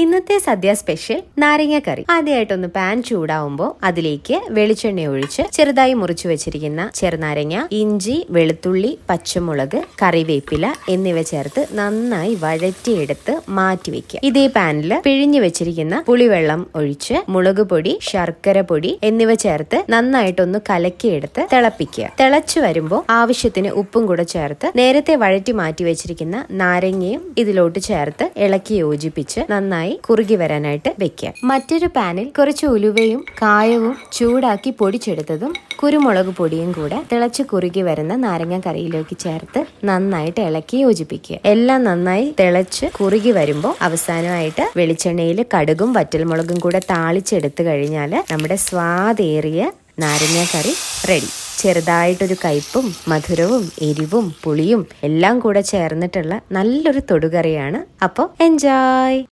ഇന്നത്തെ സദ്യ സ്പെഷ്യൽ നാരങ്ങ കറി. ആദ്യമായിട്ടൊന്ന് പാൻ ചൂടാവുമ്പോൾ അതിലേക്ക് വെളിച്ചെണ്ണ ഒഴിച്ച് ചെറുതായി മുറിച്ചു വെച്ചിരിക്കുന്ന ചെറുനാരങ്ങ ഇഞ്ചി വെളുത്തുള്ളി പച്ചമുളക് കറിവേപ്പില എന്നിവ ചേർത്ത് നന്നായി വഴറ്റിയെടുത്ത് മാറ്റി വെക്കുക. ഇതേ പാനിൽ പിഴിഞ്ഞു വെച്ചിരിക്കുന്ന പുളിവെള്ളം ഒഴിച്ച് മുളക് പൊടി ശർക്കര പൊടി എന്നിവ ചേർത്ത് നന്നായിട്ടൊന്ന് കലക്കിയെടുത്ത് തിളപ്പിക്കുക. തിളച്ചു വരുമ്പോൾ ആവശ്യത്തിന് ഉപ്പും കൂടെ ചേർത്ത് നേരത്തെ വഴറ്റി മാറ്റി വെച്ചിരിക്കുന്ന നാരങ്ങയും ഇതിലോട്ട് ചേർത്ത് ഇളക്കി യോജിപ്പിച്ച് നന്നായി കുറുകി വരാനായിട്ട് വെക്കുക. മറ്റൊരു പാനിൽ കുറച്ച് ഉലുവയും കായവും ചൂടാക്കി പൊടിച്ചെടുത്തതും കുരുമുളക് പൊടിയും കൂടെ തിളച്ച് കുറുകി വരുന്ന നാരങ്ങ കറിയിലേക്ക് ചേർത്ത് നന്നായിട്ട് ഇളക്കി യോജിപ്പിക്കുക. എല്ലാം നന്നായി തിളച്ച് കുറുകി വരുമ്പോൾ അവസാനമായിട്ട് വെളിച്ചെണ്ണയിൽ കടുകും വറ്റൽമുളകും കൂടെ താളിച്ചെടുത്തു കഴിഞ്ഞാൽ നമ്മുടെ സ്വാദേറിയ നാരങ്ങ കറി റെഡി. ചെറുതായിട്ടൊരു കയ്പും മധുരവും എരിവും പുളിയും എല്ലാം കൂടെ ചേർന്നിട്ടുള്ള നല്ലൊരു തൊടുകറിയാണ്. അപ്പോൾ എൻജോയ്!